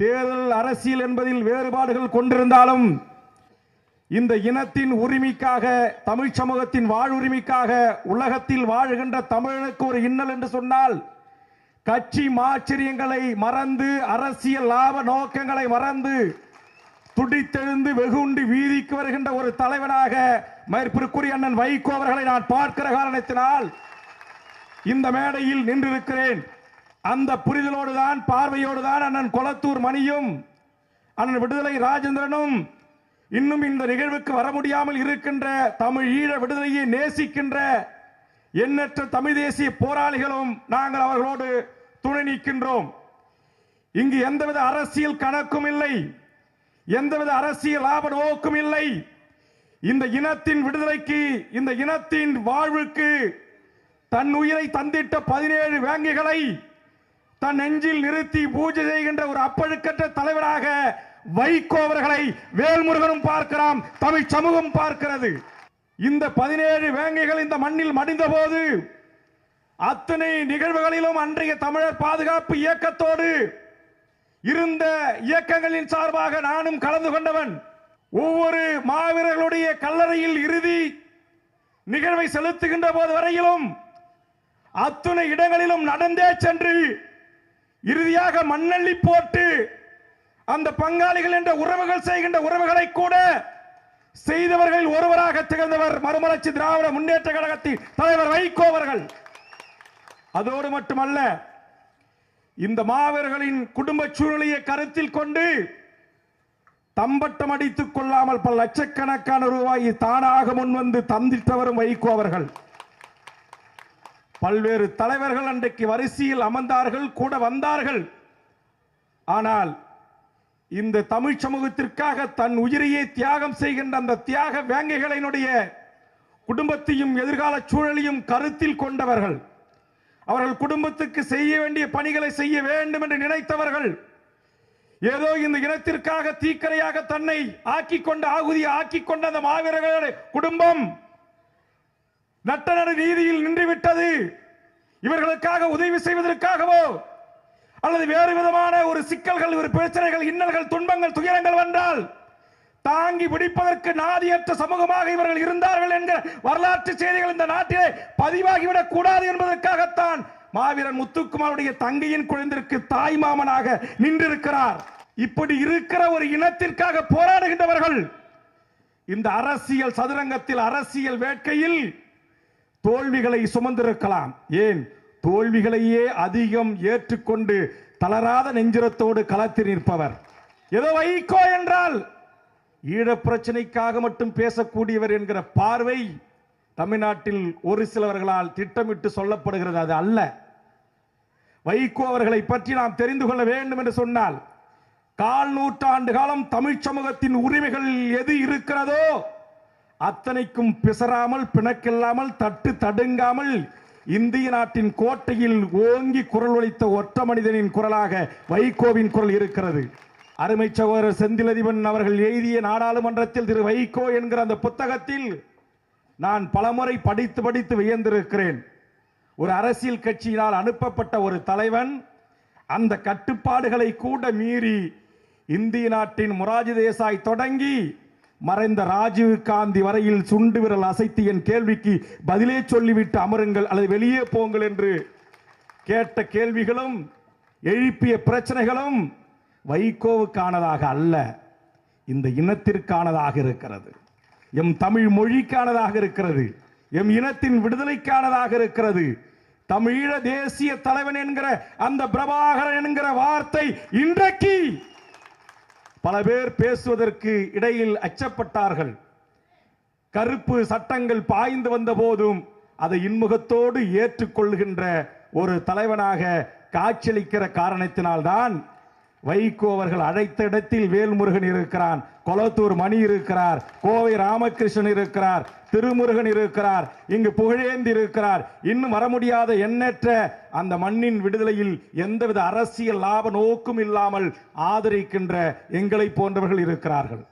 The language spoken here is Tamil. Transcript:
தேர்தல் அரசியல் என்பதில் வேறுபாடுகள் கொண்டிருந்தாலும் இந்த இனத்தின் உரிமைக்காக தமிழ் சமூகத்தின் வாழ்வுரிமைக்காக உலகத்தில் வாழுகின்ற தமிழனுக்கு ஒரு இன்னல் என்று சொன்னால் கட்சி மாச்சரியங்களை மறந்து அரசியல் லாப நோக்கங்களை மறந்து துடித்தெழுந்து வெகுண்டு வீதிக்கு வருகின்ற ஒரு தலைவனாக மயிர்பிற்குரிய அண்ணன் வைகோ அவர்களை நான் பார்க்கிற காரணத்தினால் இந்த மேடையில் நின்றிருக்கிறேன். அந்த புரிதலோடு தான் பார்வையோடு தான் அண்ணன் கொளத்தூர் மணியும் அண்ணன் விடுதலை ராஜேந்திரனும் இன்னும் இந்த நிகழ்வுக்கு வர முடியாமல் இருக்கின்ற தமிழ் ஈழ விடுதலையை நேசிக்கின்ற எண்ணற்ற தமிழ் தேசிய போராளிகளும் நாங்கள் அவர்களோடு துணை நிற்கின்றோம். இங்கு எந்தவித அரசியல் கணக்கும் இல்லை எந்தவித அரசியல் லாப நோக்கும் இல்லை. இந்த இனத்தின் விடுதலைக்கு இந்த இனத்தின் வாழ்வுக்கு தன் உயிரை தந்திட்ட பதினேழு வேங்கைகளை தன் நெஞ்சில் நிறுத்தி பூஜை செய்கின்ற ஒரு அப்பழுக்கற்ற தலைவராக வைகோ அவர்களை வேல்முருகனும் பார்க்கிறாம் தமிழ் சமூகம் பார்க்கிறது. இந்த பதினேழு வேங்கைகள் இந்த மண்ணில் மடிந்த போது அத்தனை நிகழ்வுகளிலும் அன்றைய தமிழர் பாதுகாப்பு இயக்கத்தோடு இருந்த இயக்கங்களின் சார்பாக நானும் கலந்து கொண்டவன். ஒவ்வொரு மாவீரர்களுடைய கல்லறையில் இறுதி நிகழ்வை செலுத்துகின்ற போது வரையிலும் அத்துணை இடங்களிலும் நடந்தே சென்று இறுதியாக மண்ணள்ளி போட்டு அந்த பங்காளிகள் என்ற உறவுகள் செய்கின்ற உறவுகளை கூட செய்தவர்களில் ஒருவராக திகழ்ந்தவர் மறுமலர்ச்சி திராவிட முன்னேற்ற கழகத்தின் தலைவர் வைகோ அவர்கள். அதோடு மட்டுமல்ல இந்த மாவீரர்களின் குடும்ப சூழ்நிலையை கருத்தில் கொண்டு தம்பட்டம் அடித்துக் கொள்ளாமல் பல லட்சக்கணக்கான ரூபாயை தானாக முன்வந்து தந்திட்டவரும் வைகோ அவர்கள். பல்வேறு தலைவர்கள் அன்றைக்கு வரிசையில் அமர்ந்தார்கள் கூட வந்தார்கள். ஆனால் இந்த தமிழ் சமூகத்திற்காக தன் உயிரையே தியாகம் செய்கின்ற அந்த தியாக வேங்கைகளினுடைய குடும்பத்தையும் எதிர்கால சூழலையும் கருத்தில் கொண்டவர்கள். அவர்கள் குடும்பத்துக்கு செய்ய வேண்டிய பணிகளை செய்ய வேண்டும் என்று நினைத்தவர்கள். ஏதோ இந்த இனத்திற்காக தீக்கரையாக தன்னை ஆக்கிக் கொண்ட ஆகுதியை ஆக்கிக் கொண்ட அந்த மாவீரர்களுடைய குடும்பம் நட்டநடு நீதியில் நின்று விட்டது. இவர்களுக்காக உதவி செய்வதற்காகவோ அல்லது வேறு விதமான ஒரு சிக்கல்கள் ஒரு பிரச்சனைகள் இன்னல்கள் துன்பங்கள் துயரங்கள் வந்தால் தாங்கி பிடிப்பதற்கு நாதியற்ற சமூகமாக இவர்கள் இருந்தார்கள் என்கிற வரலாற்று செய்திகள் இந்த நாட்டிலே பதிவாகிவிடக் கூடாது என்பதற்காகத்தான் மாவீரன் முத்துக்குமாருடைய தங்கையின் குழந்தைக்கு தாய் மாமனாக நின்றிருக்கிறார். இப்படி இருக்கிற ஒரு இனத்திற்காக போராடுகின்றவர்கள் இந்த அரசியல் சதுரங்கத்தில் அரசியல் வேட்கையில் தோல்விகளை சுமந்திருக்கலாம். ஏன்? தோல்விகளையே அதிகம் ஏற்றுக்கொண்டு தளராத நெஞ்சுரத்தோடு களத்தில் நிற்பவர். ஏதோ வைகோ என்றால் ஈழப் பிரச்சனைக்காக மட்டும் பேசக்கூடியவர் என்கிற பார்வை தமிழ்நாட்டில் ஒரு சிலவர்களால் திட்டமிட்டு சொல்லப்படுகிறது அது அல்ல. வைகோ அவர்களை பற்றி நாம் தெரிந்து கொள்ள வேண்டும் என்று சொன்னால் கால் நூற்றாண்டு காலம் தமிழ் சமூகத்தின் உரிமைகள் எது இருக்கிறதோ அத்தனைக்கும் பிசராமல் பிணக்கில்லாமல் தட்டு தடுங்காமல் இந்திய நாட்டின் கோட்டையில் ஓங்கி குரல் ஒழித்த ஒற்ற மனிதனின் குரலாக வைகோவின் குரல் இருக்கிறது. அருமை சகோதரர் செந்திலதிபன் அவர்கள் எழுதிய நாடாளுமன்றத்தில் திரு வைகோ என்கிற அந்த புத்தகத்தில் நான் பலமுறை படித்து படித்து வியந்திருக்கிறேன். ஒரு அரசியல் கட்சியினால் அனுப்பப்பட்ட ஒரு தலைவன் அந்த கட்டுப்பாடுகளை கூட மீறி இந்திய நாட்டின் முராஜி தேசாய் தொடங்கி மறைந்த ராஜீவ் காந்தி வரையில் சுண்டு விரல் அசைத்து என் கேள்விக்கு பதிலே சொல்லிவிட்டு அமருங்கள் அல்லது வெளியே போங்கள் என்று கேட்ட கேள்விகளும் எழுப்பிய பிரச்சனைகளும் வைகோவுக்கானதாக அல்ல. இந்த இனத்திற்கானதாக இருக்கிறது. எம் தமிழ் மொழிக்கானதாக இருக்கிறது. எம் இனத்தின் விடுதலைக்கானதாக இருக்கிறது. தமிழீழ தேசிய தலைவன் என்கிற அந்த பிரபாகரன் என்கிற வார்த்தை இன்றைக்கு பல பேர் பேசுவதற்கு இடையில் அச்சப்பட்டார்கள். கருப்பு சட்டங்கள் பாய்ந்து வந்த போதும் அதை இன்முகத்தோடு ஏற்றுக்கொள்கின்ற ஒரு தலைவனாக காட்சியளிக்கிற காரணத்தினால்தான் வைகோ அவர்கள் அழைத்த இடத்தில் வேல்முருகன் இருக்கிறான் கொளத்தூர் மணி இருக்கிறார் கோவை ராமகிருஷ்ணன் இருக்கிறார் திருமுருகன் இருக்கிறார். இங்கு புகழேந்தி இருக்கிறார். இன்னும் வர முடியாத எண்ணற்ற அந்த மண்ணின் விடுதலையில் எந்தவித அரசியல் லாப நோக்கும் இல்லாமல் ஆதரிக்கின்ற எங்களை போன்றவர்கள் இருக்கிறார்கள்.